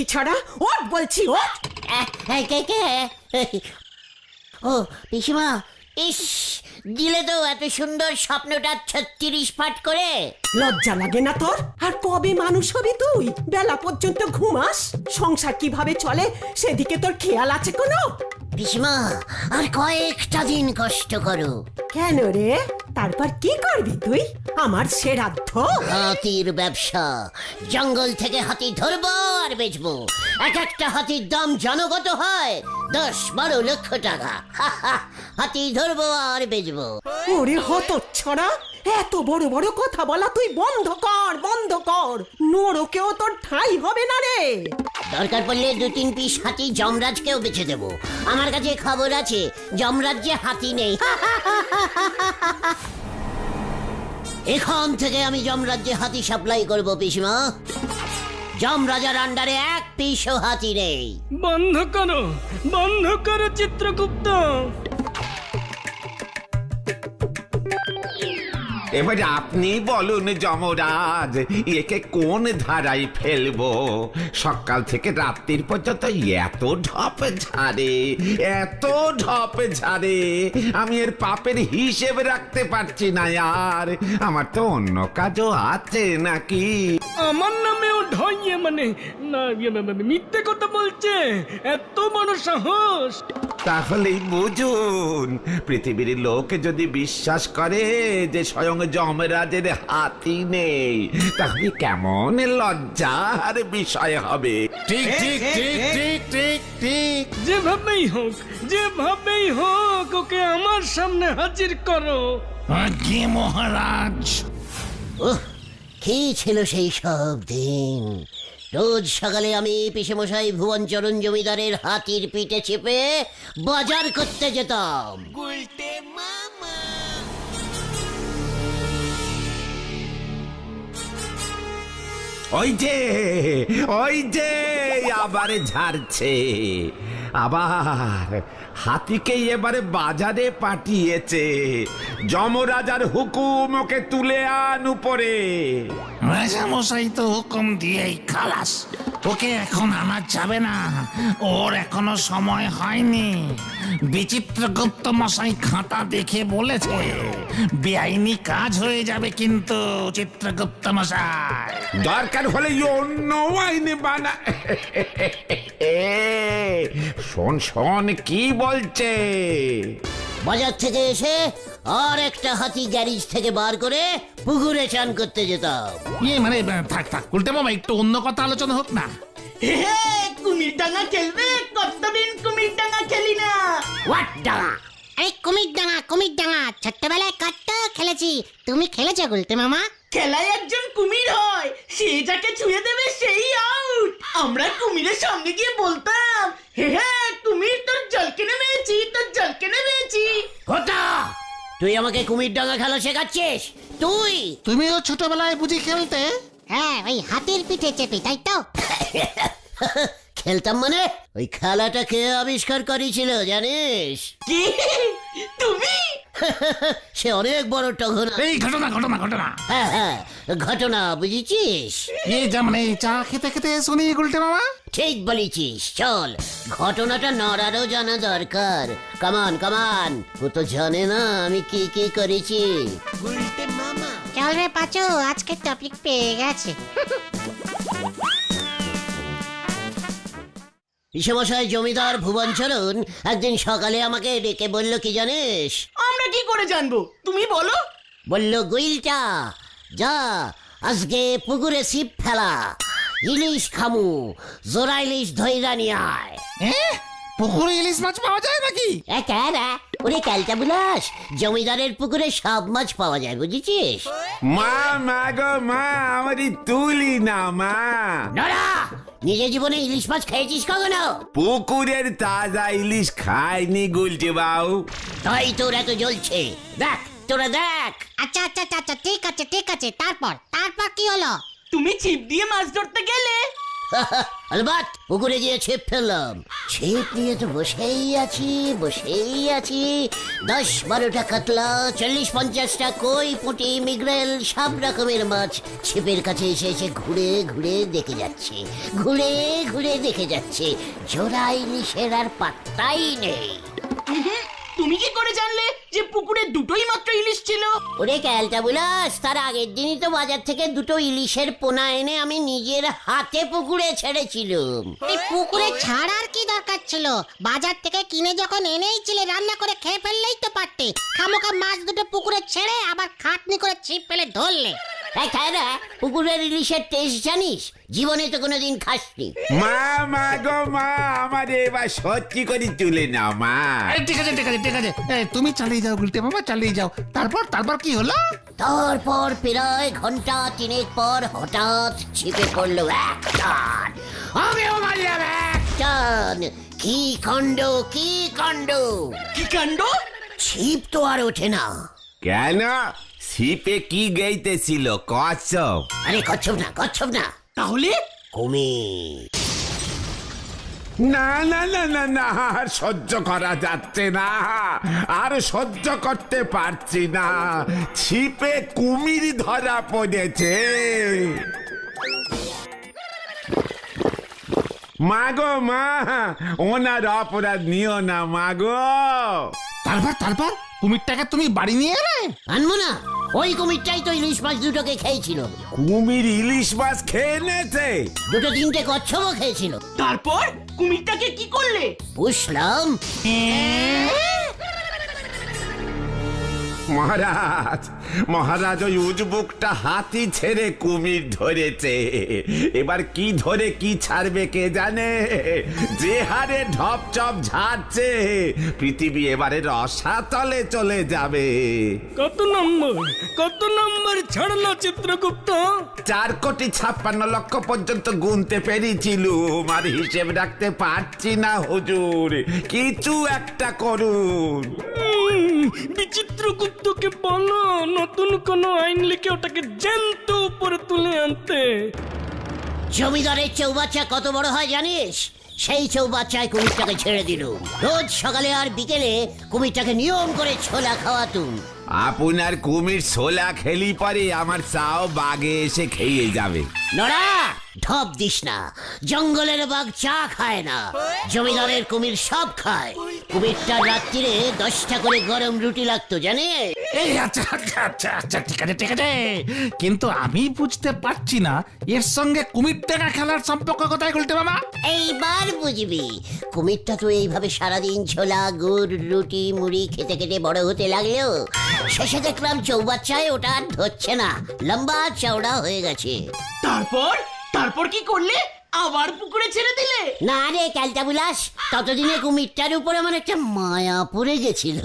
লক্ষ্মী ছড়া ওট বলছি ওট কে কে? ও পিসিমা ইস দিলে তো এত সুন্দর স্বপ্নটা ছত্রিশ পাট করে। লজ্জা লাগে না তোর? আর কবে মানুষ হবি তুই? বেলা পর্যন্ত ঘুমাস? সংসার কীভাবে চলে? সেদিকে তোর খেয়াল আছে কোনো? পিসিমা আর কয়েকটা দিন কষ্ট করো। কেন রে? তারপর কি করবি তুই? আমার শ্রাদ্ধ হাতির ব্যবসা। জঙ্গল থেকে হাতি ধরবো আর বেচবো। এক একটা হাতির দাম জনগত হয় দশ বারো লক্ষ টাকা। হা, হা, হাতি ধরবো আর বেচবো। ওরে হত ছড়া এত বড় বড় কথা বলা তুই বন্ধ কর বন্ধ কর। নরকেও তোর ঠাই হবে না রে। দরকার পড়লে দু তিন পিস হাতি যমরাজকেও বেছে দেবো। আমার কাছে খবর আছে যমরাজ্যে হাতি নেই। এখান থেকে আমি যমরাজ্যে হাতি সাপ্লাই করব পিসমা। যমরাজার আন্ডারে এক পিসও হাতি নেই। বন্ধ করো বন্ধ করো চিত্রগুপ্ত। এবার আপনি বলুন যমরাজ, একে কোন ধারায় ফেলব? সকাল থেকে রাত্রির পর্যন্ত এত ঢপ ঝাড়ে, এত ঢপ ঝাড়ে, আমি এর পাপের হিসেব রাখতে পারছি না, আর আমার তো অন্য কাজও আছে নাকি? আমার নামেও ঢয়ে মানে? না ইয়ে, মিথ্যে কথা বলছে। এত বড় সাহস। তাহলেই বুঝুন পৃথিবীর লোক যদি বিশ্বাস করে যে স্বয়ং যমরাজের হাতি নেই তাহলে কেমন লজ্জার বিষয় হবে? ঠিক ঠিক ঠিক ঠিক ঠিক ঠিক। যেভাবেই হোক যেভাবেই হোক ওকে আমার সামনে হাজির করো। আজ্ঞে মহারাজ। উহ কি ছিল সেই সব দিন? রোজ সকালে আমি পিসেমশাই ভুবনচরণ জমিদারের হাতির পিঠে চেপে বাজার করতে যেতাম। ওই যে ওই যে আবার ঝাড়ছে। আবার হাতিকে এবারে বাজারে পাঠিয়েছে। যমরাজার হুকুম ওকে তুলে আন উপরে। মশাই তো হুকুম দিয়েই খালাস। ওকে এখন আনা যাবে না। ওর এখনও সময় হয়নি। বিচিত্র গুপ্ত মশাই খাতা দেখে বলেছে বেআইনি কাজ হয়ে যাবে কিন্তু চিত্রগুপ্ত মশাই দরকার হলে অন্য আইনে বানা শোন শোন কি বলছে? বাজার থেকে এসে আর একটা হাতি গ্যারেজ থেকে বার করে পুকুরে চান করতে যেতাম। ইয়ে মানে থাক থাক উল্টে মামা একটু অন্য কথা আলোচনা হোক না। কুমির ডাঙা খেলবে? কতদিন কুমির ডাঙা খেলি না। হোয়াট ডাঙা? আরে কুমির ডাঙা কুমির ডাঙা ছোট্টবেলায় কত খেলেছি। তুমি খেলেছো গুলতে মামা? খেলায় একজন কুমির হয় সে যাকে ছুঁয়ে দেবে সেই আউট আমরা কুমিরের সঙ্গে গিয়ে বলতাম হে হে কুমির তোর জলকে নেমেছি তোর জলকে নেমেছি। ঘটা তুই আমাকে কুমির ডাঙা খেলা শেখাচ্ছিস? তুই! তুমিও ছোটবেলায় বুঝি খেলতে? হ্যাঁ ওই হাতির পিঠে চেপে তাই তো? খেলতাম মানে? ওই খেলাটা কে আবিষ্কার করেছিল জানিস? কি? তুমি? সে অনেক বড় টঘন এই ঘটনা ঘটনা ঘটনা। হ্যাঁ হ্যাঁ ঘটনা বুঝেছিস? এই যা মানে চা খেতে খেতে শুনি গুলটে মামা? ঠিক বলেছিস চল। ঘটনাটা নড়ারও জানা দরকার। কামান কামান ও তো জানে না আমি কি কি করেছি। চল রে পাচু আজকে টপিক পেয়ে গেছে। পিসেমশাই জমিদার ভুবনচরণ একদিন সকালে আমাকে ডেকে বলল কি জানিস? আমরা কি করে জানব? তুমি বলো। বলল গুইলটা যা আজকে পুকুরে ছিপ ফেলা ইলিশ খামু জোড়া ইলিশ ধৈরা নিয়ে আয়। হ্যাঁ পুকুরে ইলিশ মাছ পাওয়া যায় নাকি? এ ক্যারা ওরে ক্যালটা বুলাস। জমিদারের পুকুরে সব মাছ পাওয়া যায় বুঝেছিস? মা মা গো মা আমারই তুলি না মা। নড়া নিজের জীবনে ইলিশ মাছ খেয়েছিস কখনো? পুকুরের তাজা ইলিশ খাইনি গুলছে বাউ। তাই তোর এত জ্বলছে। দেখ তোরা দেখ। আচ্ছা আচ্ছা আচ্ছা, আচ্ছা ঠিক আছে ঠিক আছে তারপর তারপর কি হলো? তুমি ছিপ দিয়ে মাছ ধরতে গেলে। আলবাত পুকুরে গিয়ে ছিপ ফেললাম। ছিপ নিয়ে তো বসেই আছি বসেই আছি। দশ বারোটা কাতলা, চল্লিশ পঞ্চাশটা কই পুঁটি, মিগরেল, সব রকমের মাছ ছিপের কাছে এসে এসে ঘুরে ঘুরে দেখে যাচ্ছে, ঘুরে ঘুরে দেখে যাচ্ছে। জোড়া ইলিশের আর পাত্তাই নেই। তুমি কি করে জানলে যে পুকুরে দুটোই মাত্র ইলিশ ছিল? ওরে ক্যালটা বুলাস তার আগের দিনই তো বাজার থেকে দুটো ইলিশের পোনা এনে আমি নিজের হাতে পুকুরে ছেড়েছিলাম। এই পুকুরে ছাড়ার কি দরকার ছিল? বাজার থেকে কিনে যখন এনেইছিলে রান্না করে খেয়ে ফেললেই তো পারতে। খামোকা মাছ দুটো পুকুরে ছেড়ে আবার খাটনি করে ছিপ ফেলে ধরলে। এই খায়রা পুকুরের ইলিশের টেস্ট জানিস? জীবনে তো কোনোদিন খাসনি। মা মা গো মা আমার এবার সত্যি করে তুলে নাও মা। ঠিক আছে ঠিক আছে ঠিক আছে। এই, তুমি চালিয়ে যাও গুলটে মামা চালিয়ে যাও। তারপর তারপর কি হলো? তারপর প্রায় ঘণ্টা তিনেক পর হঠাৎ ছিপে পড়ল এক টান আমিও মারলাম এক টান কি কাণ্ড কি কাণ্ড? কি কাণ্ড? ছিপ তো আর ওঠে না। কেন? শিপে কি গেইতেছিল? কচ্ছপ। আরে কচ্ছপ না কচ্ছপ না। তাহলে? কুমির। না না না না না আর সহ্য করা যাচ্ছে না। আর সহ্য করতে পারছি না। ছিপে কুমির ধরা পড়েছে। মাগো মা ওনার অপরাধ নিও না মাগো। তারপর তারপর? কুমিরটাকে তুমি বাড়ি নিয়ে এলে? আনব না। ওই কুমিরটাই তো ইলিশ মাছ দুটোকে খেয়েছিল। কুমির ইলিশ মাছ খেয়ে নেছে। দুটো তিনটে কচ্ছপও খেয়েছিল। তারপর কুমিরটাকে কি করলে? বুঝলাম মহারাজ মহারাজ ওই উজবুকটা হাতি ছেড়ে কুমির ধরেছে। এবার কি ধরে কি ছাড়বে কে জানে? যে হারে ঢপ চপ ঝাড়ছে পৃথিবী এবারে রসাতলে চলে যাবে। কত নম্বর কত নম্বর ছাড়লো চিত্রগুপ্ত? চার কোটি ছাপ্পান্ন লক্ষ পর্যন্ত গুনতে পেরেছিলুম আর হিসেব রাখতে পারছি না হুজুর। কিছু একটা করুন। বিচিত্রগুপ্তকে বলো নতুন কোনো আইন লিখে ওটাকে জ্যান্ত উপরে তুলে আনতে। জমিদারের চৌবাচ্চা কত বড় হয় জানিস? সেই চৌবাচ্চায় কুমিরটাকে ছেড়ে দিল রোজ সকালে আর বিকেলে কুমিরটাকে নিয়ম করে ছোলা খাওয়াতুম। আপনার কুমির ছোলা খেলি পরে আমার চাও বাগে এসে খেয়ে যাবে। নড়া ঢপ দিস না। জঙ্গলের বাঘ চা খায় না। জমিদারের কুমির সব খায়। কুমিরটা রাত্রিরে দশটা করে গরম রুটি লাগতো জানিস? এই আচ্ছা আচ্ছা আচ্ছা আচ্ছা ঠিক আছে ঠিক আছে। কিন্তু আমি বুঝতে পারছি না এর সঙ্গে কুমির টাকা খেলার সম্পর্ক কোথায় গুলটে মামা এইবার বুঝবি। কুমিরটা তো এইভাবে সারাদিন ছোলা গুড় রুটি মুড়ি খেতে খেতে বড় হতে লাগল। শেষে দেখলাম চৌবাচ্চায় ওটা আর ধরছে না। লম্বা চওড়া হয়ে গেছে। তারপর? তারপর কি করলে? আবার পুকুরে ছেড়ে দিলে? না রে ক্যালটা বুলাস ততদিনে কুমিরটার উপরে আমার একটা মায়া পড়ে গেছিল।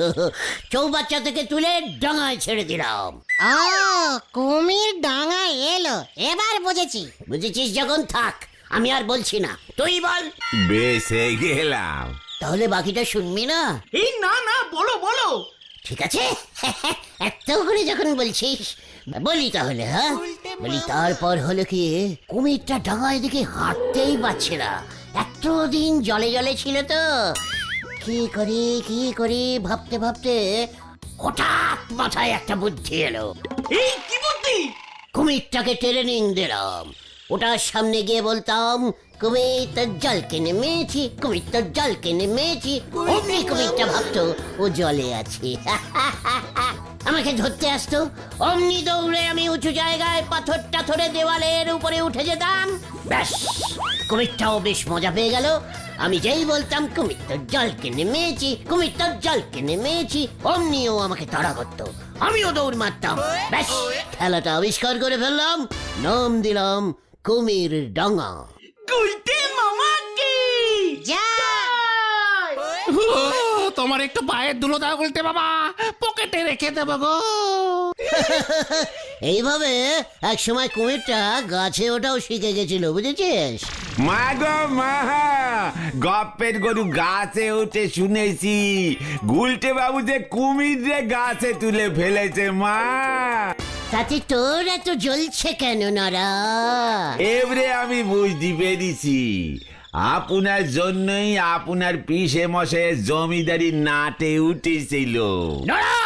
চৌবাচ্চা থেকে তুলে ডাঙায় ছেড়ে দিলাম। ও কুমির ডাঙা এলো এবার বুঝেছি। বুঝেছিস যখন? থাক আমি আর বলছি না। তুই বল। বেসে গেলাম তাহলে বাকিটা শুনবি না? এই না না বলো বলো। ঠিক আছে? এত করে যখন বলছিস বলি তাহলে হ্যাঁ? বলি তারপর হলো কি কুমিরটা ডাঙায় দিকে হাঁটতেই পারছে না। এতদিন জলে জলে ছিল তো। কি করি কি করি ভাবতে ভাবতে হঠাৎ মাথায় একটা বুদ্ধি এলো। এই কি বুদ্ধি? কুমিরটাকে ট্রেনিং দিলাম। ওটার সামনে গিয়ে বলতাম কুমির তোর জলকে নেমেছি কুমির তোর জলকে নেমেছি, অমনি কুমিরটা ভাবতো ও জলে আছে। আমাকে ধরতে আসতো, অমনি দৌড়ে আমি উঁচু জায়গায় পাথর টাথরে দেওয়ালের উপরে উঠে যেতাম। ব্যাস, কুমিরটাও বেশ মজা পেয়ে গেল। আমি যেই বলতাম কুমির তোর জলকে নেমেছি কুমির তোর জলকে নেমেছি, অমনিও আমাকে তাড়া করতো। আমিও দৌড় মারতাম। ব্যাস, খেলাটা আবিষ্কার করে ফেললাম, নাম দিলাম কুমির ডাঙা গুলটে মামা কি যা তোমার একটু পায়ের ধুলো দাও গুলটে বাবা। পকেটে রেখে দেবো গো। এইভাবে এক সময় কুমিরটা গাছে ওঠাও শিখে গেছিল বুঝেছিস? মা গো মা! গপ্পের গরু গাছে উঠে শুনেছি। গুলটে বাবু যে কুমির রে গাছে তুলে ফেলেছে মা! তাতে তোর এত জ্বলছে কেন নরা? এবারে আমি বুঝতে পেরেছি। আপনার জন্যই আপনার পিসে মশে জমিদারি নাটে উঠেছিল। নরা!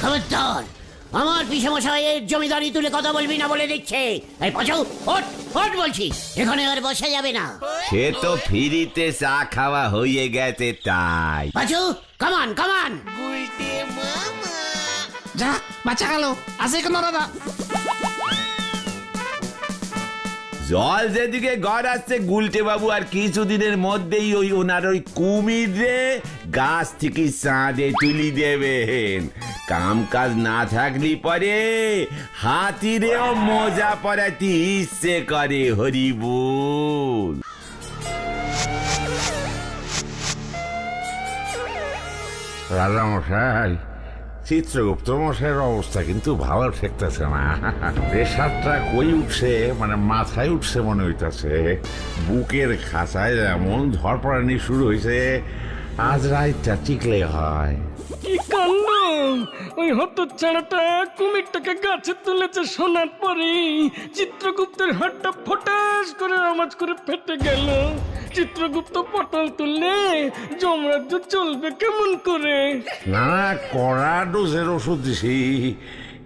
খবরদার আমার পিসে মশাইয়ের জমিদারি তুলে কথা বলবি না বলে দিচ্ছে। এই পাচু ওট ওট বলছি এখানে আর বসা যাবে না। সে তো ফিরিতে চা খাওয়া হয়ে গেছে তাই। পাচু কামান কামান যা বাঁচা গেল আসে কেন দাদা? জল যেদিকে ঘর আসছে গুলটে বাবু আর কিছুদিনের মধ্যেই ওই ওনার ওই কুমিরে গাছ থেকে চাঁদে তুলি দেবেন। কাম কাজ না থাকলে পরে হাতিরেও মজা পড়াতে ইচ্ছে করে হরিবুল। রাজা মশাই চিত্রগুপ্ত মশাইয়ের অবস্থা কিন্তু ভালো ঠেকতেছে না। প্রেশারটা কই উঠছে? মানে মাথায় উঠছে মনে হইতাছে। বুকের খাঁচায় এমন ধরপড়ানি শুরু হয়েছে আজ রাতটা টিকলে হয়। কি কাণ্ড ওই হত ছাড়াটা কুমিরটাকে গাছে তুলেছে শোনার পরেই। চিত্রগুপ্তের হাতটা ফটাস করে আওয়াজ করে ফেটে গেল। চিত্রগুপ্ত পটল তুললে যমরাজ্য চলবে কেমন করে? না কড়া ডোজের ওষুধ দিছি।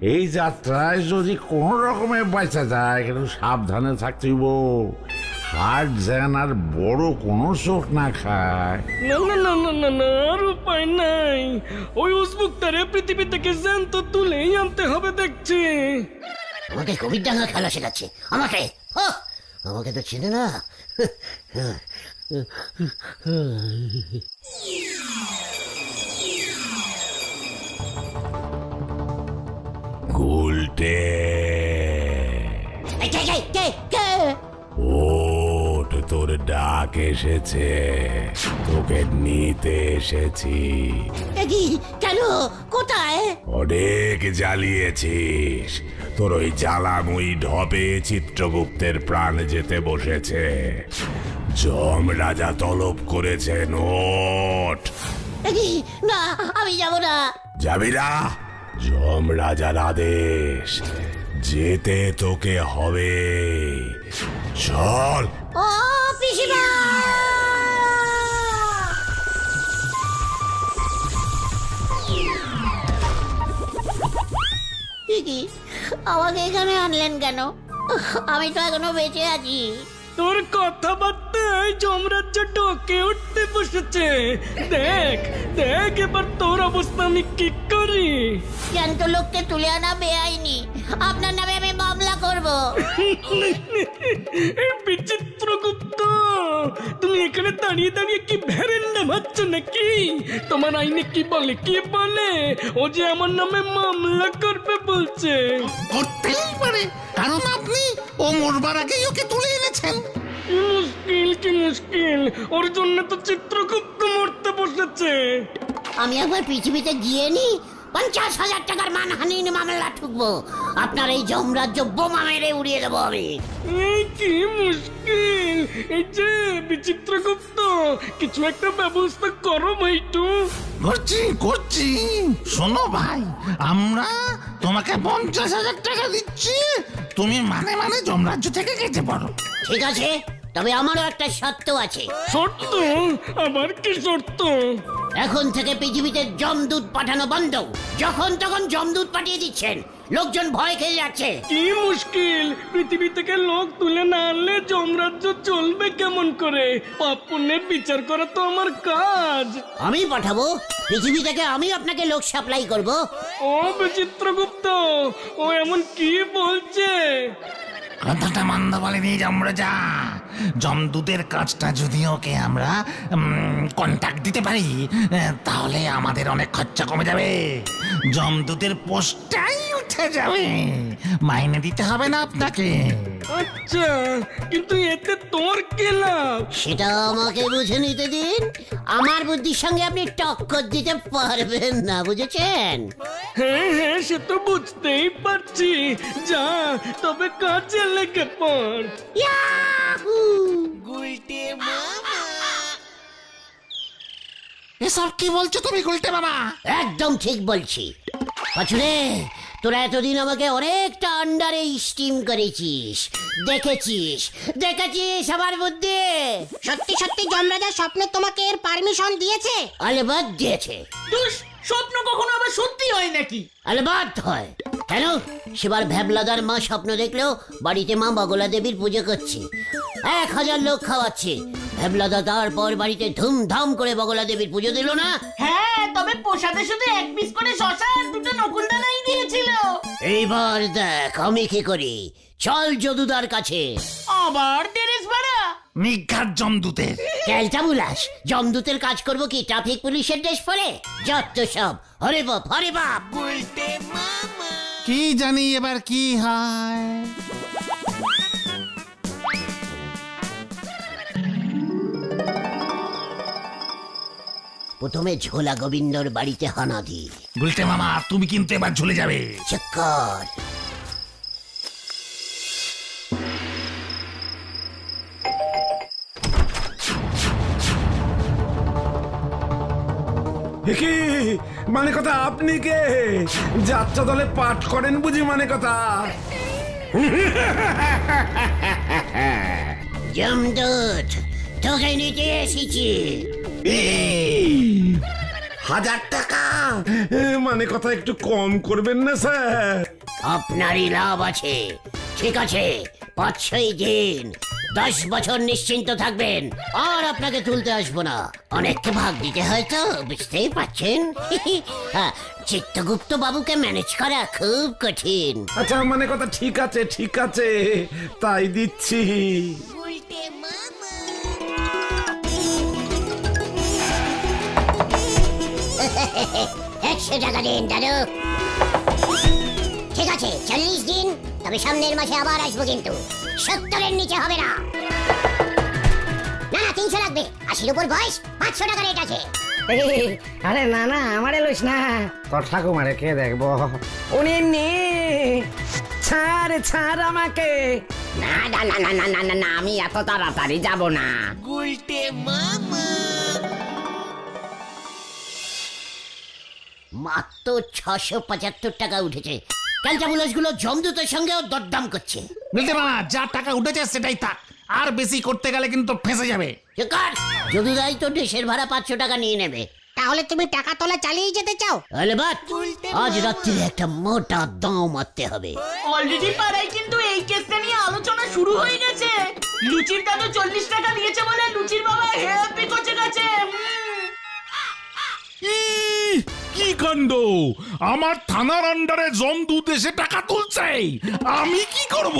এই যাত্রায় যদি কোনো রকমে বাঁচা যায় কিন্তু সাবধানে থাকতেইব হার্ট যেন আর বড় কোনো চোখ না খায়। না না না না না না আর উপায় নাই। ওই উসবুকটারে পৃথিবী থেকে জ্যান্ত তুলেই আনতে হবে দেখছি। আমাকে কবির ডাঙ্গা খেলা শেখাচ্ছে। আমাকে! আমাকে তো চিনে না। গুলটে? ওট তোর ডাক এসেছে। তোকে নিতে এসেছি। কেন? কোথায়? অনেক জ্বালিয়েছিস। তোর ওই জ্বালাময়ী ঢপে চিত্রগুপ্তের প্রাণ যেতে বসেছে। যম রাজা তলব করেছেন এ না আমি যাব না। যাবি না? যম রাজার আদেশ যেতে তোকে হবে। চল। ও পিসিমা! আমাকে এখানে আনলেন কেন? আমি তো এখনও বেঁচে আছি। তোর কথাবার্তায় যমরাজ্য ডকে উঠতে বসেছে। দেখ দেখ এবার তোর অবস্থা আমি কি করি। জ্যান্ত লোককে তুলে আনা বেআইনি। আপনার নামে আমি মামলা করব। এই বিচিত্র গুপ্ত তুমি এখানে দাঁড়িয়ে দাঁড়িয়ে কি ভেরেন্ডা ভাবছ নাকি? তোমার আইনে কি বলে কি বলে? ও যে আমার নামে মামলা করবে বলছে। করতেই পারে কারণ আপনি ও মরবার আগেই ওকে তুলে এনেছেন। কি মুশকিল কি মুশকিল। ওর জন্য তো চিত্রগুপ্ত মরতে বসেছে। আমি একবার পৃথিবীতে গিয়ে নি পঞ্চাশ হাজার টাকার মানহানি মামলা ঠুকবো। আপনার এই যমরাজ্য বোমা মেরে উড়িয়ে দেবো আমি। এই কি মুশকিল? এই যে বিচিত্রগুপ্ত কিছু একটা ব্যবস্থা করো ভাইটু করছি করছি। শোনো ভাই আমরা তোমাকে পঞ্চাশ হাজার টাকা দিচ্ছি। তুমি মানে মানে যমরাজ্য থেকে কেটে পড়ো। ঠিক আছে তবে আমারও একটা শর্ত আছে। শর্ত? আমার কি শর্ত? এখন থেকে পৃথিবীতে জমদূত পাঠানো বন্ধ। যখন তখন জমদূত পাঠিয়ে দিচ্ছেন। লোকজন ভয় খেয়ে যাচ্ছে। কি মুশকিল! পৃথিবী থেকে লোক তুলে না আনলে যমরাজ্য চলবে কেমন করে? পাপ পুণ্যের বিচার করা তো আমার কাজ। আমি পাঠাবো। পৃথিবী থেকে আমি আপনাকে লোক সাপ্লাই করব। ও বিচিত্রগুপ্ত! ও এমন কি বলছে? কথাটা মন্দ বলেনি যমরাজা। জমদূতের কাজটা যদি ওকে আমরা কন্ট্যাক্ট দিতে পারি তাহলে আমাদের অনেক খরচা কমে যাবে। জমদূতের পোস্টটাই উঠে যাবে। মাইনে দিতে হবে না আপনাকে। আচ্ছা কিন্তু এতে তোর কি লাভ? সেটা আমাকে বুঝে নিতে দিন। আমার বুদ্ধির সঙ্গে আপনি টক্কর দিতে পারবেন না বুঝেছেন? হ্যাঁ হ্যাঁ সে তো বুঝতেই পারছি। যা তবে কাজে লেগে পড়। ইয়াহু! এসব কি বলছো তুমি গুলটে একদম ঠিক বলছি। পাছুরে তোরা এতদিন আমাকে অনেকটা আন্ডারে স্টিম করেছিস। দেখেছিস? দেখেছিস আমার বুদ্ধি? সত্যি সত্যি জমরাজা স্বপ্নে তোমাকে এর পারমিশন দিয়েছে। আলেবাদ দিয়েছে। দুষ স্বপ্ন কখনো আবার সত্যি হয় নাকি? আলেবাদ হয়। কেন? সেবার ভ্যাবলাদার মা স্বপ্ন দেখলেও বাড়িতে মা বগলা দেবীর পুজো করছে। এক হাজার লোক খাওয়াচ্ছে। ভ্যাবলাদা তারপর বাড়িতে ধুমধাম করে বগলা দেবীর পুজো দিল না? হ্যাঁ তবে প্রসাদে শুধু এক পিস করে শশা আর দুটো নকুলদানাই দিয়েছিল। এইবার দেখ আমি কি করি? চল যদুদার কাছে। আবার টেরেস ভাড়া নিঘাত জমদূতের। ক্যালটা বুলাস জমদূতের কাজ করব কি ট্রাফিক পুলিশের ড্রেস পরে? যত সব হরে বাপ হরে বাপ। কি জানি এবার কি হয়। প্রথমে ঝোলা গোবিন্দর বাড়িতে হানা দি। গুলটে মামা তুমি কিন্তু এবার ঝুলে যাবে। চক্কর কি? মানে কথা আপনি কে? যাত্রা দলে পাঠ করেন বুঝি মানে কথা? জমদূত তোকে নিতে এসেছি। হাজার টাকা। মানে কথা একটু কম করবেন না স্যার? আপনারই লাভ আছে। ঠিক আছে পাঁচ ছয় দিন। দশ বছর নিশ্চিন্ত থাকবেন। আর আপনাকে তুলতে আসব না। অনেককে ভাগ দিতে হয় তো বুঝতেই পারছেন? হ্যাঁ, চিত্তগুপ্ত বাবুকে ম্যানেজ করা খুব কঠিন। আচ্ছা মানে কথা ঠিক আছে ঠিক আছে। তাই দিচ্ছি। টাকা দেন দাদু। ঠিক আছে চল্লিশ দিন তবে সামনের মাসে আবার আসব কিন্তু। সত্তরের নিচে হবে না। না তিনশো লাগবে। আশির উপর বয়স পাঁচশো টাকা রেট আছে। আরে না না আমারে লইস না। তোর ঠাকুমারে কে দেখব? উনি নে ছাড় ছাড় আমাকে। না না না না না না আমি এত তাড়াতাড়ি যাব না। গুলটে মাম। মাত্র ছশো পঁচাত্তর টাকা উঠেছে। ক্যালচাবুলাসগুলো জমদূতের সঙ্গেও দরদাম করছে। গুলটে মামা যা টাকা উঠেছে সেটাই থাক। আর বেশি করতে গেলে কিন্তু ফেঁসে যাবে। কার যদুদাই তো দেশের ভাড়া পাঁচশো টাকা নিয়ে নেবে। তাহলে তুমি টাকা তোলা চালিয়ে যেতে চাও? বাদ আজ রাত্রিরে একটা মোটা দাও মারতে হবে। অলরেডি পাড়ায় কিন্তু এই কেসটা নিয়ে আলোচনা শুরু হয়ে গেছে। লুচির দাদু চল্লিশ টাকা দিয়েছে বলে লুচির বাবা হ্যাপি করছে গেছে কি কাণ্ড? আমার থানার আন্ডারে জমদূত এসে টাকা তুলছে। আমি কি করব?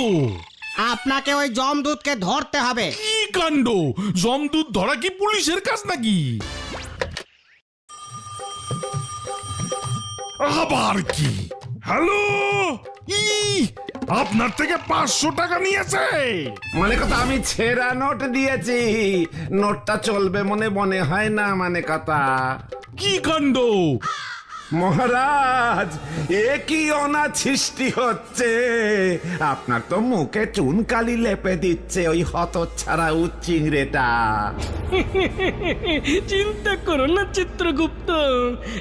আপনাকে ওই জমদূতকে ধরতে হবে। কি কাণ্ড? জমদূত ধরা কি পুলিশের কাজ নাকি? আবার কি? হ্যালো? ই! আপনার থেকে পাঁচশো টাকা নিয়েছে। মানে কথা আমি ছেঁড়া নোট দিয়েছি। নোটটা চলবে মনে মনে হয় না মানে কথা? কি কাণ্ড? মহারাজ এ কি অনাথ সৃষ্টি হচ্ছে? আপনার তো মুখে চুনকালি লেপে দিচ্ছে ওই হত ছাড়া উচ্চিংড়েটা চিন্তা করো না চিত্রগুপ্ত।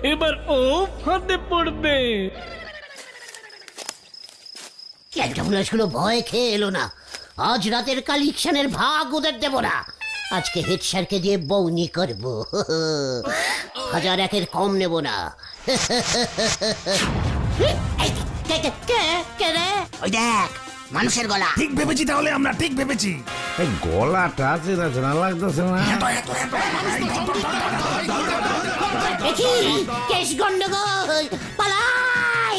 এবার ও ফাঁদে পড়বে। ক্যালচাবুলাসগুলো ভয় খেয়ে এলো না আজ রাতের কালেকশনের ভাগ ওদের দেব না আজকে হেড স্যারকে দিয়ে বৌনি করব হাজার একের কম নেব না ওই দেখ মানুষের গলা ঠিক ভেবেছি তাহলে আমরা ঠিক ভেবেছি এই গলাটা চেনা চেনা লাগতেছে না দেখি কেস গন্ডগোল পালাই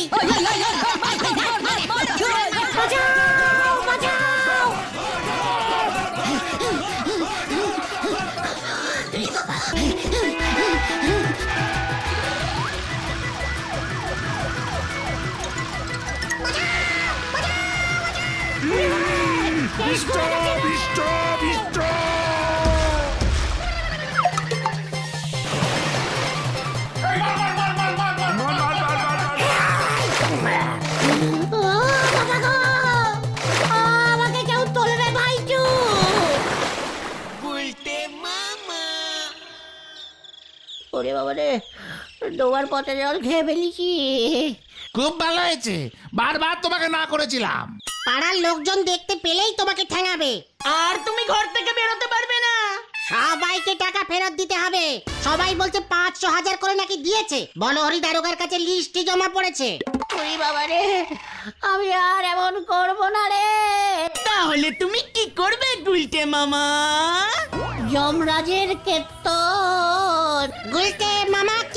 বাবা পথে জল খেয়ে ফেলেছি। খুব ভালো হয়েছে। বারবার তোমাকে না করেছিলাম। পাড়ার লোকজন দেখতে পেলেই তোমাকে ঠেঙাবে। আর তুমি ঘর থেকে বেরোতে পারবে না। সবাইকে টাকা ফেরত দিতে হবে। সবাই বলছে পাঁচশো হাজার করে নাকি দিয়েছে। বনহরি দারোগার কাছে লিস্টই জমা পড়েছে। ওরে বাবা রে আমি আর এমন করব না রে। তাহলে তুমি কি করবে গুলটে মামা? যমরাজের কেতন গুলতে মামাকে ও